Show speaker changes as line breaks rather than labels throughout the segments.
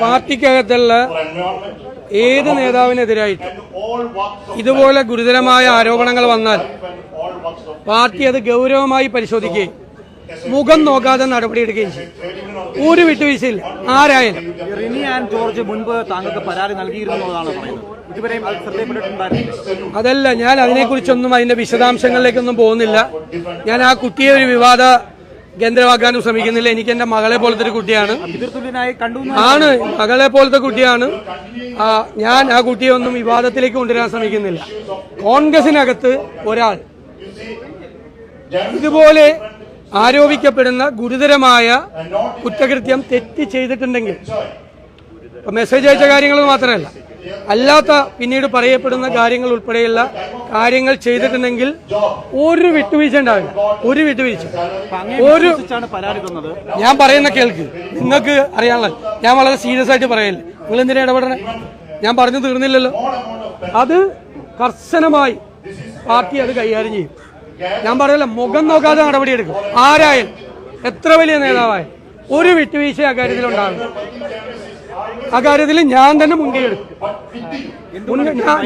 പാർട്ടിക്കകത്തുള്ള ഏത് നേതാവിനെതിരായിട്ട് ഇതുപോലെ ഗുരുതരമായ ആരോപണങ്ങൾ വന്നാൽ പാർട്ടി അത് ഗൗരവമായി പരിശോധിക്കുകയും മുഖം നോക്കാതെ നടപടിയെടുക്കുകയും ചെയ്യും. ഒരു വിട്ടുവീഴ്ചയില്ല. ആരായാലും.
റിനി ആൻഡ് ജോർജ് മുൻപ് താങ്കൾക്ക് പരാതി നൽകിയിരുന്നതാണ്
അതല്ല ഞാൻ അതിനെക്കുറിച്ചൊന്നും അതിന്റെ വിശദാംശങ്ങളിലേക്കൊന്നും പോകുന്നില്ല. ഞാൻ ആ കുട്ടിയെ ഒരു വിവാദ കേന്ദ്രമാക്കാനും ശ്രമിക്കുന്നില്ല. എനിക്ക് എന്റെ മകളെ പോലത്തെ ഒരു കുട്ടിയാണ്. ആണ്. മകളെ പോലത്തെ കുട്ടിയാണ്. ഞാൻ ആ കുട്ടിയെ ഒന്നും വിവാദത്തിലേക്ക് കൊണ്ടുവരാൻ ശ്രമിക്കുന്നില്ല. കോൺഗ്രസിനകത്ത് ഒരാൾ ഇതുപോലെ ആരോപിക്കപ്പെടുന്ന ഗുരുതരമായ കുറ്റകൃത്യം തെറ്റ് ചെയ്തിട്ടുണ്ടെങ്കിൽ മെസ്സേജ് അയച്ച കാര്യങ്ങൾ മാത്രമല്ല. അല്ലാത്ത പിന്നീട് പറയപ്പെടുന്ന കാര്യങ്ങൾ ഉൾപ്പെടെയുള്ള കാര്യങ്ങൾ ചെയ്തിട്ടുണ്ടെങ്കിൽ ഒരു വിട്ടുവീഴ്ച ഉണ്ടാവില്ല ഒരു വിട്ടുവീഴ്ച. ഒരു ഞാൻ പറയുന്ന കേൾക്ക്. നിങ്ങൾക്ക് അറിയാനുള്ള. ഞാൻ വളരെ സീരിയസ് ആയിട്ട് പറയല്ലേ. നിങ്ങൾ എന്തിനാ ഇടപെടണേ? ഞാൻ പറഞ്ഞു തീർന്നില്ലല്ലോ. അത് കർശനമായി പാർട്ടി അത് കൈകാര്യം ചെയ്യും. ഞാൻ പറയല്ല മുഖം നോക്കാതെ നടപടിയെടുക്കും ആരായാലും എത്ര വലിയ നേതാവായാലും ഒരു വിട്ടുവീഴ്ച ആ ഉണ്ടാകും ആ കാര്യത്തിൽ ഞാൻ തന്നെ മുൻകൈ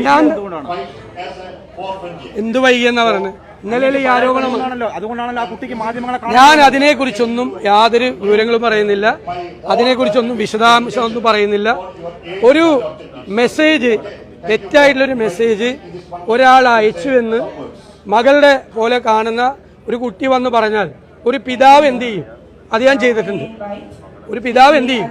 ഞാൻ- എന്ത് വൈകിയെന്നാ പറയുന്നത്? ഇന്നലെ ഈ ആരോപണമാണല്ലോ.
അതുകൊണ്ടാണല്ലോ ആ കുട്ടിക്ക് മാധ്യമങ്ങളെ
ഞാൻ അതിനെക്കുറിച്ചൊന്നും യാതൊരു വിവരങ്ങളും പറയുന്നില്ല. അതിനെക്കുറിച്ചൊന്നും വിശദാംശം ഒന്നും പറയുന്നില്ല. ഒരു മെസ്സേജ് തെറ്റായിട്ടുള്ളൊരു മെസ്സേജ് ഒരാൾ അയച്ചു എന്ന് മകളുടെ പോലെ കാണുന്ന ഒരു കുട്ടി വന്ന് പറഞ്ഞാൽ ഒരു പിതാവ് എന്ത് ചെയ്യും? അത് ഞാൻ ചെയ്തിട്ടുണ്ട്. ഒരു പിതാവ് എന്ത് ചെയ്യും?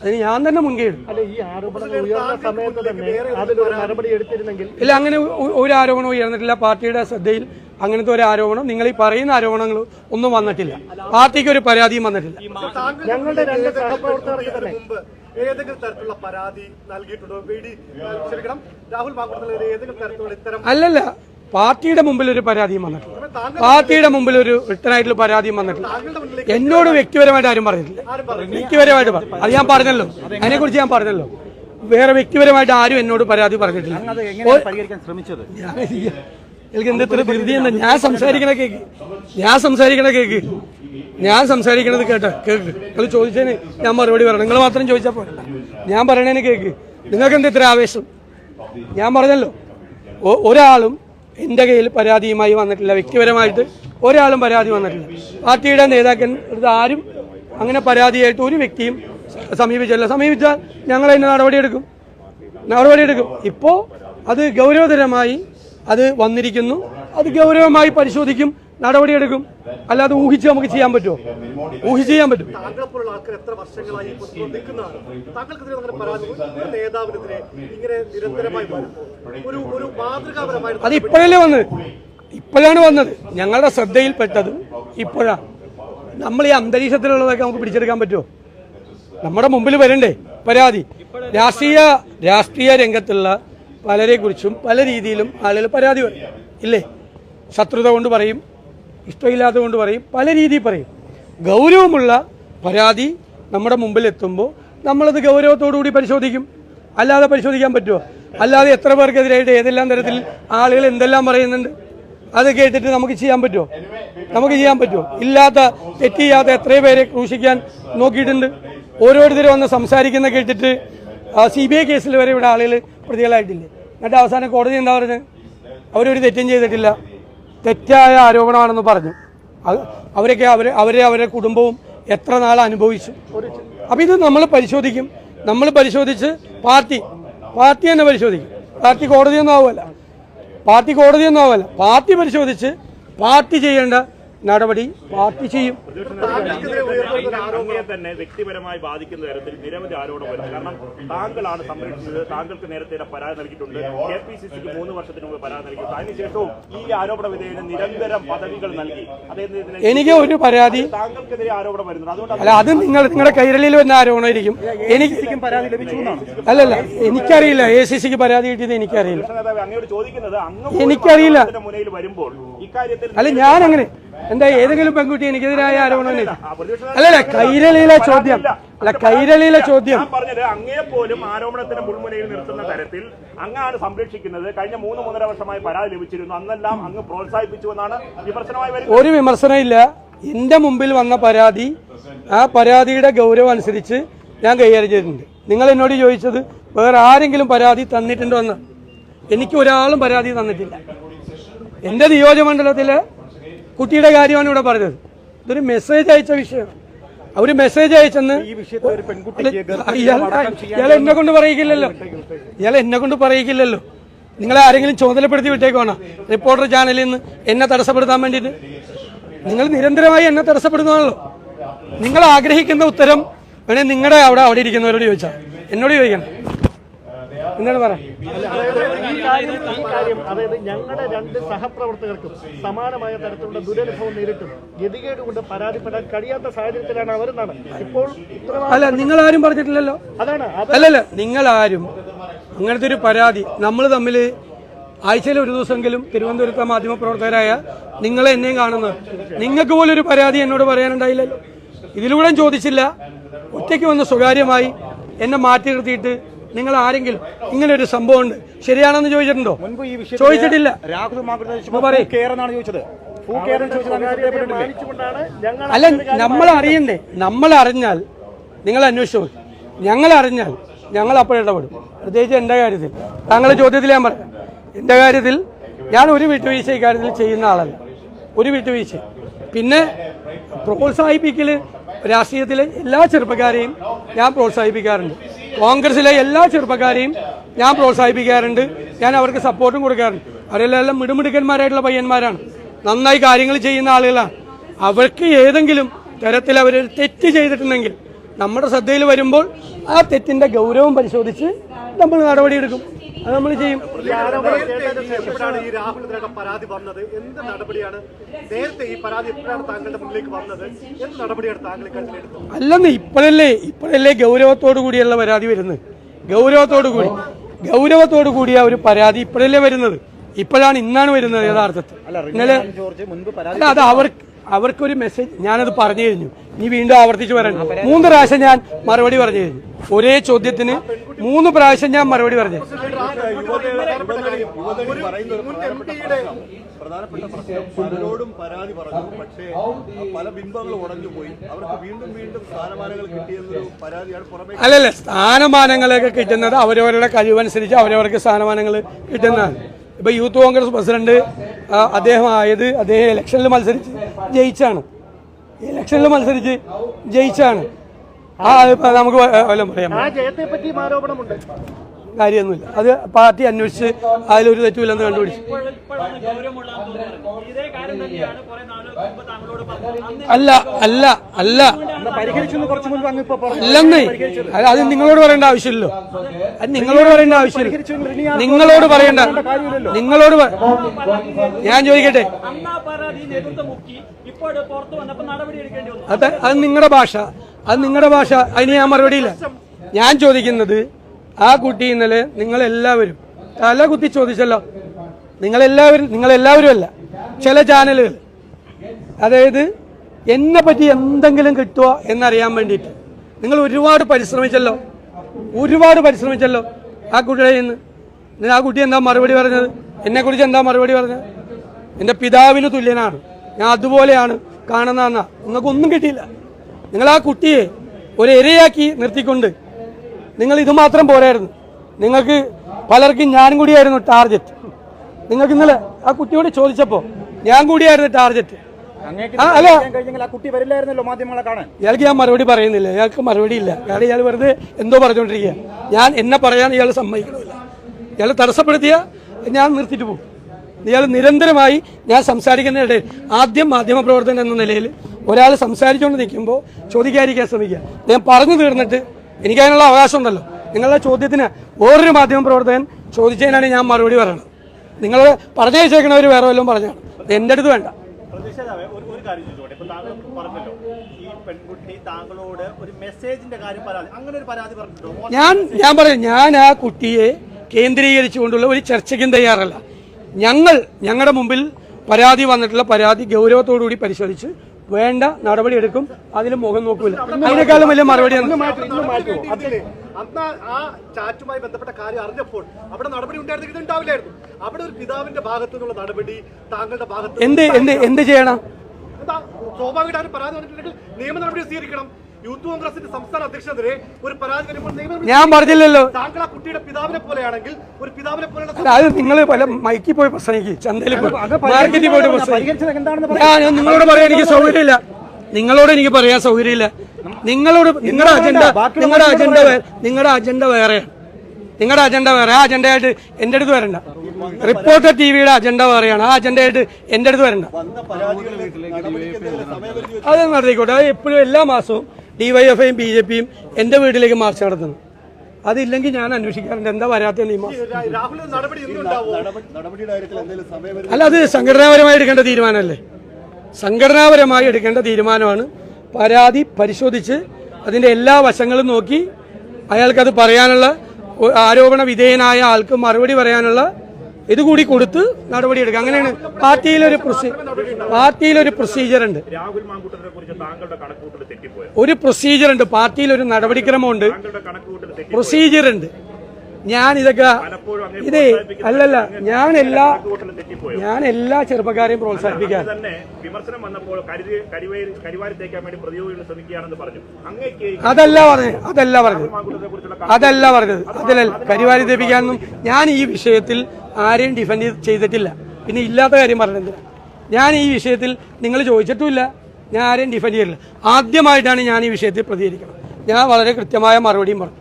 അതിന് ഞാൻ തന്നെ മുൻകൈ എടുക്കും
ഈ ആരോപണങ്ങൾ ഉയർന്ന സമയത്ത് തന്നെ അതിലൊരു നടപടി എടുത്തിരുന്നെങ്കിൽ
ഇല്ല അങ്ങനെ ഒരു ആരോപണവും ഉയർന്നിട്ടില്ല. പാർട്ടിയുടെ ശ്രദ്ധയിൽ അങ്ങനത്തെ ഒരു ആരോപണം നിങ്ങൾ ഈ പറയുന്ന ആരോപണങ്ങൾ ഒന്നും വന്നിട്ടില്ല. പാർട്ടിക്ക് ഒരു പരാതിയും വന്നിട്ടില്ല.
ഞങ്ങളുടെ രണ്ട് സഹപ്രവർത്തകർക്ക് തന്നെ
മുമ്പ് ഏതെങ്കിലും തരത്തിലുള്ള പരാതി നൽകിയിട്ടുണ്ടോ? രാഹുൽ
അല്ലല്ല. പാർട്ടിയുടെ മുമ്പിൽ ഒരു പരാതിയും വന്നിട്ടില്ല. പാർട്ടിയുടെ മുമ്പിൽ ഒരു റിട്ടേൺ ആയിട്ടുള്ള പരാതിയും വന്നിട്ടില്ല. എന്നോട് വ്യക്തിപരമായിട്ട് ആരും പറഞ്ഞിട്ടില്ല. വ്യക്തിപരമായിട്ട് പറഞ്ഞു അത് ഞാൻ പറഞ്ഞല്ലോ. അതിനെക്കുറിച്ച് ഞാൻ പറഞ്ഞല്ലോ. വേറെ വ്യക്തിപരമായിട്ട് ആരും എന്നോട് പരാതി പറഞ്ഞിട്ടില്ല. എനിക്ക് എന്ത് ഇത്ര ധൃതി എന്താ ഞാൻ സംസാരിക്കണ കേക്ക്. ഞാൻ സംസാരിക്കണ കേക്ക്. ഞാൻ സംസാരിക്കണത് കേട്ടോ കേക്ക്. നിങ്ങൾ ചോദിച്ചതിന് ഞാൻ മറുപടി പറയണം. നിങ്ങൾ മാത്രം ചോദിച്ചാൽ പോലെ ഞാൻ പറയണേന് കേക്ക്. നിങ്ങൾക്ക് എന്ത് ഇത്ര ആവേശം? ഞാൻ പറഞ്ഞല്ലോ. ഒരാളും എന്റെ കയ്യിൽ പരാതിയുമായി വന്നിട്ടില്ല. വ്യക്തിപരമായിട്ട് ഒരാളും പരാതി വന്നിട്ടില്ല. പാർട്ടിയുടെ നേതാക്കൻ ആരും അങ്ങനെ പരാതിയായിട്ട് ഒരു വ്യക്തിയും സമീപിച്ചല്ല. സമീപിച്ചാൽ ഞങ്ങൾ അതിന് നടപടിയെടുക്കും. നടപടിയെടുക്കും. ഇപ്പോൾ അത് ഗൗരവതരമായി അത് വന്നിരിക്കുന്നു. അത് ഗൗരവമായി പരിശോധിക്കും. നടപടിയെടുക്കും. അല്ലാതെ ഊഹിച്ച് നമുക്ക് ചെയ്യാൻ പറ്റുമോ? ഊഹിച്ച് ചെയ്യാൻ പറ്റും. അത് ഇപ്പോഴല്ലേ വന്നത്? ഇപ്പോഴാണ് വന്നത്. ഞങ്ങളുടെ ശ്രദ്ധയിൽപ്പെട്ടത് ഇപ്പോഴാണ് നമ്മൾ ഈ അന്തരീക്ഷത്തിലുള്ളതൊക്കെ നമുക്ക് പിടിച്ചെടുക്കാൻ പറ്റുമോ? നമ്മുടെ മുമ്പിൽ വരണ്ടേ? പരാതി. രാഷ്ട്രീയ രാഷ്ട്രീയ രംഗത്തുള്ള പലരെ കുറിച്ചും പല രീതിയിലും ആളുകൾ പരാതി വരും ഇല്ലേ? ശത്രുത കൊണ്ട് പറയും. ഇഷ്ടമില്ലാത്തത് കൊണ്ട് പറയും പല രീതിയിൽ പറയും. ഗൗരവമുള്ള പരാതി നമ്മുടെ മുമ്പിൽ എത്തുമ്പോൾ നമ്മളത് ഗൗരവത്തോടുകൂടി പരിശോധിക്കും. അല്ലാതെ പരിശോധിക്കാൻ പറ്റുമോ അല്ലാതെ എത്ര പേർക്കെതിരായിട്ട് ഏതെല്ലാം തരത്തിൽ ആളുകൾ എന്തെല്ലാം പറയുന്നുണ്ട്? അത് കേട്ടിട്ട് നമുക്ക് ചെയ്യാൻ പറ്റുമോ നമുക്ക് ചെയ്യാൻ പറ്റുമോ ഇല്ലാത്ത തെറ്റ് ചെയ്യാത്ത എത്രയോ പേരെ ക്രൂശിക്കാൻ നോക്കിയിട്ടുണ്ട്. ഓരോരുത്തരും വന്ന് സംസാരിക്കുന്ന കേട്ടിട്ട് സി ബി ഐ കേസിൽ വരെ ഇവിടെ ആളുകൾ പ്രതികളായിട്ടില്ലേ? എന്നിട്ട് അവസാനം കോടതി എന്താ പറഞ്ഞത്? അവരൊരു തെറ്റും ചെയ്തിട്ടില്ല. തെറ്റായ ആരോപണമാണെന്ന് പറഞ്ഞു. അവരൊക്കെ അവരെ അവരെ അവരെ കുടുംബവും എത്ര നാൾ അനുഭവിച്ചു. അപ്പം ഇത് നമ്മൾ പരിശോധിക്കും. നമ്മൾ പരിശോധിച്ച് പാർട്ടി പാർട്ടി തന്നെ പരിശോധിക്കും. പാർട്ടി കോടതിയൊന്നും ആവുമല്ല പാർട്ടി കോടതിയൊന്നും ആവുമല്ല പാർട്ടി പരിശോധിച്ച് പാർട്ടി ചെയ്യേണ്ട നടപടി പാർട്ടി ചെയ്യും.
തന്നെ വ്യക്തിപരമായി ബാധിക്കുന്ന തരത്തിൽ നിരവധി ആരോപണം വരുന്നു. കാരണം താങ്കളാണ് സംരക്ഷിച്ചത്. താങ്കൾക്ക് നേരത്തെ പരാതി നൽകിയിട്ടുണ്ട്. കെ പി സി സിക്ക് മൂന്ന് വർഷത്തിന് മുമ്പ് പരാതി നൽകിയിട്ടുണ്ട്. അതിനുശേഷവും ഈ ആരോപണ വിധേയന് നിരന്തരം പദവികൾ നൽകി. അദ്ദേഹത്തിന്
എനിക്ക് ഒരു പരാതി
താങ്കൾക്കെതിരെ ആരോപണം വരുന്നത് അതുകൊണ്ട്
അല്ല അത് നിങ്ങൾ നിങ്ങളുടെ കൈരളിയിൽ വരുന്ന ആരോപണമായിരിക്കും. എനിക്ക്
പരാതി ലഭിച്ചു എന്നാണ്.
അല്ലല്ല എനിക്കറിയില്ല. എ സി സിക്ക് പരാതി കിട്ടിയത് എനിക്കറിയില്ല. എനിക്കറിയില്ല.
മുന്നിൽ വരുമ്പോൾ ഇക്കാര്യത്തിൽ
അല്ല ഞാൻ അങ്ങനെ എന്താ ഏതെങ്കിലും പെൺകുട്ടി എനിക്കെതിരായ ആരോപണം അല്ലല്ല കൈരളിയിലെ ചോദ്യം. അല്ല കൈരളിയിലെ ചോദ്യം.
പറഞ്ഞത് അങ്ങേ പോലും ആരോപണത്തിന് മുൾമുനയിൽ നിർത്തുന്ന തരത്തിൽ അങ്ങാണ് സംരക്ഷിക്കുന്നത്. കഴിഞ്ഞ മൂന്ന് മൂന്നര വർഷമായി പരാതി ലഭിച്ചിരുന്നു. അന്നെല്ലാം അങ്ങ് പ്രോത്സാഹിപ്പിച്ചു എന്നാണ് വിമർശനമായി വരുന്നത്.
ഒരു വിമർശനമില്ല എന്റെ മുമ്പിൽ വന്ന പരാതി ആ പരാതിയുടെ ഗൗരവം അനുസരിച്ച് ഞാൻ കൈകാര്യം ചെയ്തിട്ടുണ്ട്. നിങ്ങൾ എന്നോട് ചോദിച്ചത് വേറെ ആരെങ്കിലും പരാതി തന്നിട്ടുണ്ടോ എന്ന്? എനിക്ക് ഒരാളും പരാതി തന്നിട്ടില്ല. എന്റെ നിയോജകമണ്ഡലത്തിലെ കുട്ടിയുടെ കാര്യമാണ് ഇവിടെ പറഞ്ഞത്. ഇതൊരു മെസ്സേജ് അയച്ച വിഷയം അവർ മെസ്സേജ് അയച്ചെന്ന് ഇയാൾ എന്നെ കൊണ്ട് പറയിക്കില്ലല്ലോ. ഇയാൾ എന്നെ കൊണ്ട് പറയിക്കില്ലല്ലോ. നിങ്ങളെ ആരെങ്കിലും ചുമതലപ്പെടുത്തി വിട്ടേക്കോണോ റിപ്പോർട്ടർ ചാനലിൽ നിന്ന് എന്നെ തടസ്സപ്പെടുത്താൻ വേണ്ടിയിട്ട്. നിങ്ങൾ നിരന്തരമായി എന്നെ തടസ്സപ്പെടുന്നതാണല്ലോ നിങ്ങൾ ആഗ്രഹിക്കുന്ന ഉത്തരം വേണേ നിങ്ങളുടെ അവിടെ അവിടെ ഇരിക്കുന്നവരോട് ചോദിച്ചാൽ എന്നോട് ചോദിക്കണം. എന്നോട് പറ?
അതായത് ഞങ്ങളുടെ രണ്ട് സഹപ്രവർത്തകർക്കും സമാനമായ തരത്തിലുള്ള ദുരനുഭവം നേരിട്ടും ഗതികേട് കൊണ്ട് പരാതിപ്പെടാൻ കഴിയാത്ത സാഹചര്യത്തിലാണ് അവരെന്നാണ്. ഇപ്പോൾ
അല്ല നിങ്ങൾ ആരും പറഞ്ഞിട്ടില്ലല്ലോ?
അതാണ്
അല്ലല്ല നിങ്ങൾ ആരും അങ്ങനത്തെ ഒരു പരാതി നമ്മൾ തമ്മിൽ ആഴ്ചയിൽ ഒരു ദിവസമെങ്കിലും തിരുവനന്തപുരത്തെ മാധ്യമപ്രവർത്തകരായ നിങ്ങളെ എന്നെയും കാണുന്നത്. നിങ്ങൾക്ക് പോലും ഒരു പരാതി എന്നോട് പറയാനുണ്ടായില്ലല്ലോ. ഇതിലൂടെ ചോദിച്ചില്ല. ഒറ്റയ്ക്ക് വന്ന് സ്വകാര്യമായി എന്നെ മാറ്റി നിർത്തിയിട്ട് നിങ്ങൾ ആരെങ്കിലും ഇങ്ങനെ ഒരു സംഭവം ഉണ്ട് ശരിയാണെന്ന് ചോദിച്ചിട്ടുണ്ടോ ചോദിച്ചിട്ടില്ല? അല്ല നമ്മൾ അറിയണ്ടേ? നമ്മൾ അറിഞ്ഞാൽ നിങ്ങൾ അന്വേഷിച്ചു. ഞങ്ങൾ അറിഞ്ഞാൽ ഞങ്ങൾ അപ്പോഴിടപെടും പ്രത്യേകിച്ച് എന്റെ കാര്യത്തിൽ. താങ്കളുടെ ചോദ്യത്തിൽ ഞാൻ പറയാം. എന്റെ കാര്യത്തിൽ ഞാൻ ഒരു വിട്ടുവീഴ്ച ഇക്കാര്യത്തിൽ ചെയ്യുന്ന ആളല്ല. ഒരു വിട്ടുവീഴ്ച. പിന്നെ പ്രോത്സാഹിപ്പിക്കൽ രാഷ്ട്രീയത്തിലെ എല്ലാ ചെറുപ്പക്കാരെയും ഞാൻ പ്രോത്സാഹിപ്പിക്കാറുണ്ട്. കോൺഗ്രസിലെ എല്ലാ ചെറുപ്പക്കാരെയും ഞാൻ പ്രോത്സാഹിപ്പിക്കാറുണ്ട്. ഞാൻ അവർക്ക് സപ്പോർട്ടും കൊടുക്കാറുണ്ട്. അവരെല്ലാം മിടുമിടുക്കന്മാരായിട്ടുള്ള പയ്യന്മാരാണ്. നന്നായി കാര്യങ്ങൾ ചെയ്യുന്ന ആളുകളാണ് അവർക്ക് ഏതെങ്കിലും തരത്തിൽ അവർ തെറ്റ് ചെയ്തിട്ടുണ്ടെങ്കിൽ നമ്മുടെ ശ്രദ്ധയിൽ വരുമ്പോൾ ആ തെറ്റിന്റെ ഗൗരവം പരിശോധിച്ച് നമ്മൾ നടപടിയെടുക്കും. അത് നമ്മൾ ചെയ്യും. അല്ലെന്ന് ഇപ്പോഴല്ലേ ഇപ്പോഴല്ലേ ഗൗരവത്തോടു കൂടിയുള്ള പരാതി വരുന്നത്? ഗൗരവത്തോടു കൂടി ഗൗരവത്തോടു കൂടിയ ഒരു പരാതി ഇപ്പോഴല്ലേ വരുന്നത്? ഇപ്പോഴാണ് ഇന്നാണ് വരുന്നത് യഥാർത്ഥത്തിൽ. ഇന്നലെ അല്ല അത് അവർക്ക് അവർക്കൊരു മെസ്സേജ് ഞാനത് പറഞ്ഞു കഴിഞ്ഞു. ഇനി വീണ്ടും ആവർത്തിച്ച് വരണം മൂന്ന് പ്രാവശ്യം ഞാൻ മറുപടി പറഞ്ഞു കഴിഞ്ഞു. ഒരേ ചോദ്യത്തിന് മൂന്ന് പ്രാവശ്യം ഞാൻ മറുപടി പറഞ്ഞു.
പ്രധാനപ്പെട്ട പ്രശ്നം പലരോടും പരാതി പറഞ്ഞു. പക്ഷേ പല ബിംബങ്ങളും ഉടഞ്ഞുപോയി അവർക്ക് വീണ്ടും വീണ്ടും സ്ഥാനമാനങ്ങൾ കിട്ടിയെന്നൊരു പരാതിയാണ് പുറമേ
അല്ലല്ല സ്ഥാനമാനങ്ങളൊക്കെ കിട്ടുന്നത് അവരവരുടെ കഴിവനുസരിച്ച് അവരവർക്ക് സ്ഥാനമാനങ്ങൾ കിട്ടുന്നതാണ്. ഇപ്പൊ യൂത്ത് കോൺഗ്രസ് പ്രസിഡന്റ് അദ്ദേഹം ആയത് അദ്ദേഹം ഇലക്ഷനിൽ മത്സരിച്ച് ജയിച്ചാണ്. ഇലക്ഷനിൽ മത്സരിച്ച് ജയിച്ചാണ്. ആ ഇപ്പൊ നമുക്ക് വല്ലതും പറയാം.
ആ ജയത്തെ പറ്റി ആരോപണമുണ്ട്?
കാര്യമൊന്നുമില്ല. അത് പാർട്ടി അന്വേഷിച്ച് അതിലൊരു തെറ്റുമില്ലെന്ന് കണ്ടുപിടിച്ചു. അല്ല അല്ല അല്ല. അല്ലെന്നേ. അത് അത് നിങ്ങളോട് പറയേണ്ട ആവശ്യമില്ലല്ലോ. അത് നിങ്ങളോട് പറയേണ്ട ആവശ്യമില്ല. നിങ്ങളോട് പറയേണ്ട നിങ്ങളോട് ഞാൻ ചോദിക്കട്ടെ? അത് അത് നിങ്ങളുടെ ഭാഷ. അത് നിങ്ങളുടെ ഭാഷ. അതിന് ഞാൻ മറുപടിയില്ല. ഞാൻ ചോദിക്കുന്നത് ആ കുട്ടി ഇന്നലെ നിങ്ങളെല്ലാവരും തല കുത്തി ചോദിച്ചല്ലോ. നിങ്ങളെല്ലാവരും നിങ്ങളെല്ലാവരും അല്ല ചില ചാനലുകൾ. അതായത് എന്നെ പറ്റി എന്തെങ്കിലും കിട്ടുമോ എന്നറിയാൻ വേണ്ടിയിട്ട്. നിങ്ങൾ ഒരുപാട് പരിശ്രമിച്ചല്ലോ. ഒരുപാട് പരിശ്രമിച്ചല്ലോ ആ കുട്ടിയുടെ നിന്ന്. എന്നിട്ട് ആ കുട്ടി എന്താ മറുപടി പറഞ്ഞത്? എന്നെക്കുറിച്ച് എന്താ മറുപടി പറഞ്ഞത്? എന്റെ പിതാവിന് തുല്യനാണ്. ഞാൻ അതുപോലെയാണ് കാണുന്നതെന്നാ നിങ്ങൾക്കൊന്നും കിട്ടിയില്ല. നിങ്ങൾ ആ കുട്ടിയെ ഒരു ഇരയാക്കി നിർത്തിക്കൊണ്ട് നിങ്ങൾ ഇത് മാത്രം പോരായിരുന്നു. നിങ്ങൾക്ക് പലർക്കും ഞാനും കൂടിയായിരുന്നു ടാർഗറ്റ് നിങ്ങൾക്ക് ഇന്നലെ ആ കുട്ടിയോട് ചോദിച്ചപ്പോൾ ഞാൻ കൂടിയായിരുന്നു ടാർഗറ്റ് അല്ല. ഇയാൾക്ക് ഞാൻ മറുപടി പറയുന്നില്ല. ഇയാൾക്ക് മറുപടി ഇല്ല. കാരണം ഇയാൾ വെറുതെ എന്തോ പറഞ്ഞുകൊണ്ടിരിക്കുക ഞാൻ എന്നെ പറയാൻ ഇയാൾ സമ്മതിക്കണമില്ല ഇയാൾ തടസ്സപ്പെടുത്തിയ ഞാൻ നിർത്തിയിട്ട് പോകും. ഇയാൾ നിരന്തരമായി ഞാൻ സംസാരിക്കുന്നതിനിടയിൽ ആദ്യം മാധ്യമ പ്രവർത്തകൻ എന്ന നിലയിൽ ഒരാൾ സംസാരിച്ചുകൊണ്ട് നിൽക്കുമ്പോൾ ചോദിക്കാതിരിക്കാൻ ശ്രമിക്കുക. ഞാൻ പറഞ്ഞു തീർന്നിട്ട് എനിക്ക് അതിനുള്ള അവകാശം ഉണ്ടല്ലോ. നിങ്ങളുടെ ചോദ്യത്തിന് വേറൊരു മാധ്യമപ്രവർത്തകൻ ചോദിച്ചതിനാണ് ഞാൻ മറുപടി പറയുന്നത് നിങ്ങൾ പറഞ്ഞു വെച്ചേക്കണവർ വേറെ വല്ലതും പറഞ്ഞാണ് എന്റെ അടുത്ത് വേണ്ട.
ഒരു ഒരു കാര്യം ചോദിച്ചോട്ടെ. ഇപ്പൊ താങ്കൾ പറഞ്ഞല്ലോ ഈ പെൺകുട്ടി താങ്കളോട് ഒരു മെസ്സേജിന്റെ കാര്യം പരാതി അങ്ങനെ ഒരു പരാതി പറഞ്ഞിട്ടുണ്ടോ?
ഞാൻ ഞാൻ പറയാം ഞാൻ ആ കുട്ടിയെ കേന്ദ്രീകരിച്ചുകൊണ്ടുള്ള ഒരു ചർച്ചയ്ക്കും തയ്യാറല്ല. ഞങ്ങൾ ഞങ്ങളുടെ മുമ്പിൽ പരാതി വന്നിട്ടുള്ള പരാതി ഗൗരവത്തോടുകൂടി പരിശോധിച്ച് വേണ്ട നടപടി എടുക്കും. അതിന് മുഖം നോക്കൂല. അതിനേക്കാളും വലിയ മറുപടി
അന്ന് ആ ചാറ്റുമായി ബന്ധപ്പെട്ട കാര്യം അറിഞ്ഞപ്പോൾ അവിടെ നടപടി ഉണ്ടായിരുന്നെങ്കിൽ ഉണ്ടാവില്ലായിരുന്നു. അവിടെ ഒരു പിതാവിന്റെ ഭാഗത്തു നിന്നുള്ള നടപടി താങ്കളുടെ ഭാഗത്ത്
എന്ത് എന്ത് എന്ത് ചെയ്യണം?
സ്വാഭാവികമായിട്ട് പരാതി വന്നിട്ടുണ്ടെങ്കിൽ നിയമ നടപടി സ്വീകരിക്കണം. യൂത്ത് കോൺഗ്രസിന്റെ സംസ്ഥാന അധ്യക്ഷനെതിരെ ഒരു പരാതി വരുമ്പോൾ
ഞാൻ പറഞ്ഞില്ലല്ലോ.
താങ്കൾ ആ കുട്ടിയുടെ പിതാവിനെ പോലെയാണെങ്കിൽ ഒരു പിതാവിനെ പോലെയുള്ള
അല്ല, അത് നിങ്ങൾ പല മൈക്കിൽ പോയി പ്രസംഗിക്കും. ചന്തയിൽ പോയി മാർക്കറ്റിൽ പോയിട്ട് പ്രസംഗിക്കും. ഞാൻ നിങ്ങളോട് പറയാൻ എനിക്ക് സൗകര്യമില്ല നിങ്ങളോട് എനിക്ക് പറയാൻ സൗകര്യമില്ല നിങ്ങളോട് നിങ്ങളുടെ അജണ്ട നിങ്ങളുടെ അജണ്ട നിങ്ങളുടെ അജണ്ട വേറെയാണ്. നിങ്ങളുടെ അജണ്ട വേറെ. ആ അജണ്ടയായിട്ട് എന്റെ അടുത്ത് വരണ്ട. റിപ്പോർട്ടർ ടി വിയുടെ അജണ്ട വേറെയാണ്. ആ അജണ്ടയായിട്ട് എന്റെ അടുത്ത് വരണ്ട. അത് നടത്തിക്കോട്ടെ. അത് എപ്പോഴും എല്ലാ മാസവും ഡിവൈഎഫ്ഐയും ബി ജെ പിയും എന്റെ വീട്ടിലേക്ക് മാർച്ച് നടത്തുന്നു അതില്ലെങ്കിൽ ഞാൻ അന്വേഷിക്കാറുണ്ട് എന്താ വരാത്ത നിയമം? അല്ല അത് സംഘടനാപരമായി എടുക്കേണ്ട തീരുമാനമല്ലേ? സംഘടനാപരമായി എടുക്കേണ്ട തീരുമാനമാണ് പരാതി പരിശോധിച്ച് അതിന്റെ എല്ലാ വശങ്ങളും നോക്കി അയാൾക്കത് പറയാനുള്ള ആരോപണ വിധേയനായ ആൾക്ക് മറുപടി പറയാനുള്ള ഇതുകൂടി കൊടുത്ത് നടപടിയെടുക്കുക അങ്ങനെയാണ് പാർട്ടിയിലൊരു പ്രൊസീ പാർട്ടിയിലൊരു പ്രൊസീജിയർ ഉണ്ട്. ഒരു പ്രൊസീജിയർ ഉണ്ട്. പാർട്ടിയിൽ ഒരു നടപടിക്രമമുണ്ട് പ്രൊസീജിയർ ഉണ്ട്. ഞാൻ ഇതൊക്കെ ഇതേ അല്ലല്ല ഞാൻ എല്ലാ ഞാൻ എല്ലാ ചെറുപ്പക്കാരെയും പ്രോത്സാഹിപ്പിക്കാൻ. അതല്ല പറഞ്ഞത് അതല്ല പറഞ്ഞത്. അതല്ല പറഞ്ഞത്. അതല്ല കരിവാരി തേപ്പിക്കാനൊന്നും ഞാൻ ഈ വിഷയത്തിൽ ആരെയും ഡിഫെൻഡ് ചെയ്തിട്ടില്ല. പിന്നെ ഇല്ലാത്ത കാര്യം പറഞ്ഞത് ഞാൻ ഈ വിഷയത്തിൽ നിങ്ങൾ ചോദിച്ചിട്ടുമില്ല. ഞാൻ ആരെയും ഡിഫെൻഡ് ചെയ്തിട്ടില്ല. ആദ്യമായിട്ടാണ് ഞാൻ ഈ വിഷയത്തിൽ പ്രതികരിക്കുന്നത്. ഞാൻ വളരെ കൃത്യമായ മറുപടിയും പറഞ്ഞു.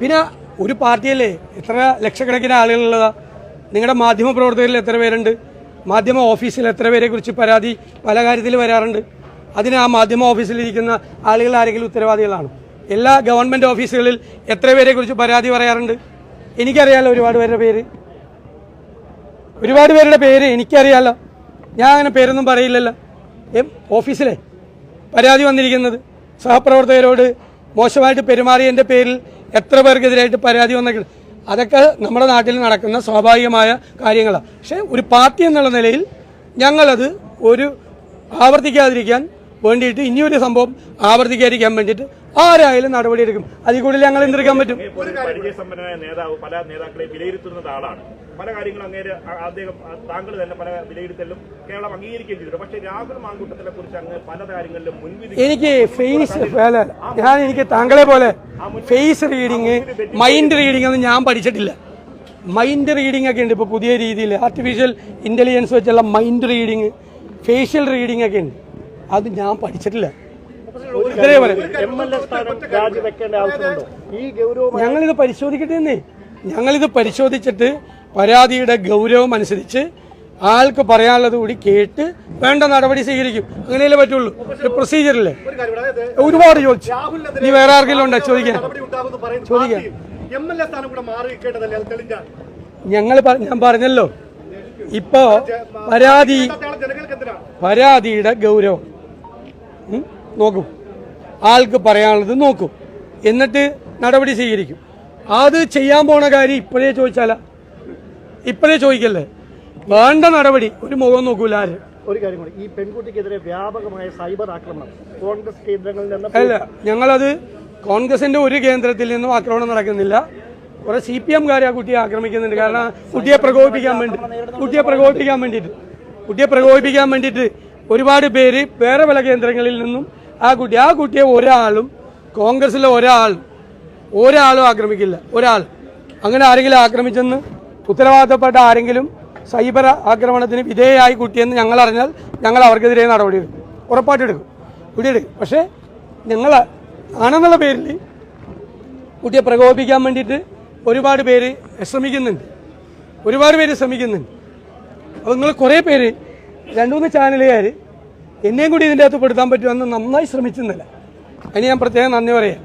പിന്നെ ഒരു പാർട്ടിയല്ലേ എത്ര ലക്ഷക്കണക്കിന് ആളുകളുള്ളതാ. നിങ്ങളുടെ മാധ്യമ പ്രവർത്തകരിൽ എത്ര പേരുണ്ട്? മാധ്യമ ഓഫീസിൽ എത്ര പേരെ കുറിച്ച് പരാതി പല കാര്യത്തിൽ വരാറുണ്ട്? അതിന് ആ മാധ്യമ ഓഫീസിലിരിക്കുന്ന ആളുകൾ ആരെങ്കിലും ഉത്തരവാദികളാണ്? എല്ലാ ഗവൺമെന്റ് ഓഫീസുകളിൽ എത്ര പേരെ കുറിച്ച് പരാതി പറയാറുണ്ട്? എനിക്കറിയാലോ ഒരുപാട് പേരുടെ പേര്. ഒരുപാട് പേരുടെ പേര് എനിക്കറിയാലോ. ഞാൻ അങ്ങനെ പേരൊന്നും പറയില്ലല്ലോ. ഓഫീസിലെ പരാതി വന്നിരിക്കുന്നത് സഹപ്രവർത്തകരോട് മോശമായിട്ട് പെരുമാറിയതിന്റെ പേരിൽ എത്ര പേർക്കെതിരായിട്ട് പരാതി വന്നെങ്കിൽ അതൊക്കെ നമ്മുടെ നാട്ടിൽ നടക്കുന്ന സ്വാഭാവികമായ കാര്യങ്ങളാണ് പക്ഷേ ഒരു പാർട്ടി എന്നുള്ള നിലയിൽ ഞങ്ങളത് ഒരു ആവർത്തിക്കാതിരിക്കാൻ വേണ്ടിയിട്ട് ഇനിയൊരു സംഭവം ആവർത്തിക്കാതിരിക്കാൻ വേണ്ടിയിട്ട് ആരായാലും നടപടിയെടുക്കും. അതിൽ കൂടുതൽ ഞങ്ങൾ എന്തെടുക്കാൻ പറ്റും.
നേതാവ് പല നേതാക്കളെ ആളാണ്. പല കാര്യങ്ങളും അങ്ങേര് അദ്ദേഹം താങ്കൾ തന്നെ പല വിലയിരുത്തലും കേരളം അംഗീകരിക്കുകയും ചെയ്തിട്ടുണ്ട്. പക്ഷേ രാഹുൽ മാങ്കൂട്ടത്തിനെ കുറിച്ച് അങ്ങ് പല കാര്യങ്ങളിലും മുൻവിധി
എനിക്ക് ഫേസ് ഞാൻ എനിക്ക് താങ്കളെ പോലെ ഫേസ് റീഡിങ് മൈൻഡ് റീഡിംഗ് ഒന്നും ഞാൻ പഠിച്ചിട്ടില്ല. മൈൻഡ് റീഡിംഗ് ഒക്കെ ഉണ്ട് ഇപ്പോൾ പുതിയ രീതിയിൽ. ആർട്ടിഫിഷ്യൽ ഇന്റലിജൻസ് വെച്ചുള്ള മൈൻഡ് റീഡിങ് ഫേഷ്യൽ റീഡിംഗ് ഒക്കെ ഉണ്ട്. അത് ഞാൻ പഠിച്ചിട്ടില്ല. ഞങ്ങളിത് പരിശോധിക്കട്ടെ എന്നേ. ഞങ്ങളിത് പരിശോധിച്ചിട്ട് പരാതിയുടെ ഗൗരവം അനുസരിച്ച് ആൾക്ക് പറയാനുള്ളത് കൂടി കേട്ട് വേണ്ട നടപടി സ്വീകരിക്കും. അങ്ങനെയല്ലേ പറ്റുള്ളൂ. ഒരു പ്രൊസീജിയറല്ലേ ഒരുപാട് ചോദിച്ചു.
നീ
ഇനി വേറെ ആർക്കെങ്കിലും ഉണ്ടോ? ചോദിക്കാൻ ചോദിക്കാം. ഞങ്ങൾ ഞാൻ പറഞ്ഞല്ലോ. ഇപ്പോ പരാതി പരാതിയുടെ ഗൗരവം. നോക്കും. ആൾക്ക് പറയാനുള്ളത് നോക്കും. എന്നിട്ട് നടപടി സ്വീകരിക്കും. അത് ചെയ്യാൻ പോണ കാര്യം ഇപ്പോഴേ ചോദിച്ചാല. ഇപ്പോഴേ ചോദിക്കല്ലേ? വേണ്ട നടപടി. ഒരു മുഖം നോക്കൂല ആര്?
ഒരു കാര്യം കൂടി. ഈ പെൺകുട്ടിക്കെതിരെ വ്യാപകമായ സൈബർ ആക്രമണം. കോൺഗ്രസ് കേന്ദ്രങ്ങളിൽ നിന്ന്
അല്ല ഞങ്ങളത് കോൺഗ്രസിന്റെ ഒരു കേന്ദ്രത്തിൽ നിന്നും ആക്രമണം നടക്കുന്നില്ല. കുറെ സി പി എംകാരെ ആ കുട്ടിയെ ആക്രമിക്കുന്നുണ്ട്. കാരണം കുട്ടിയെ പ്രകോപിപ്പിക്കാൻ വേണ്ടി കുട്ടിയെ പ്രകോപിപ്പിക്കാൻ വേണ്ടിയിട്ട്. കുട്ടിയെ പ്രകോപിപ്പിക്കാൻ വേണ്ടിയിട്ട് ഒരുപാട് പേര് വേറെ പല കേന്ദ്രങ്ങളിൽ നിന്നും ആ കുട്ടി ആ കുട്ടിയെ ഒരാളും കോൺഗ്രസിലെ ഒരാൾ ഒരാളും ആക്രമിക്കില്ല. ഒരാൾ. അങ്ങനെ ആരെങ്കിലും ആക്രമിച്ചെന്ന് ഉത്തരവാദിത്തപ്പെട്ട ആരെങ്കിലും സൈബർ ആക്രമണത്തിന് വിധേയമായി കുട്ടിയെന്ന് ഞങ്ങൾ അറിഞ്ഞാൽ ഞങ്ങൾ അവർക്കെതിരെ നടപടി എടുക്കും. ഉറപ്പായിട്ടെടുക്കും കുട്ടിയെടുക്കും പക്ഷേ ഞങ്ങൾ ആണെന്നുള്ള പേരിൽ കുട്ടിയെ പ്രകോപിപ്പിക്കാൻ വേണ്ടിയിട്ട് ഒരുപാട് പേര് ശ്രമിക്കുന്നുണ്ട്. ഒരുപാട് പേര് ശ്രമിക്കുന്നുണ്ട്. അപ്പോൾ നിങ്ങൾ കുറേ പേര് രണ്ട് മൂന്ന് ചാനലുകാർ എന്നെയും കൂടി ഇതിന്റെ അകത്ത് പെടുത്താൻ പറ്റുമെന്ന് നന്നായി ശ്രമിച്ചെന്നില്ല അതിന് ഞാൻ പ്രത്യേകം നന്ദി പറയാം.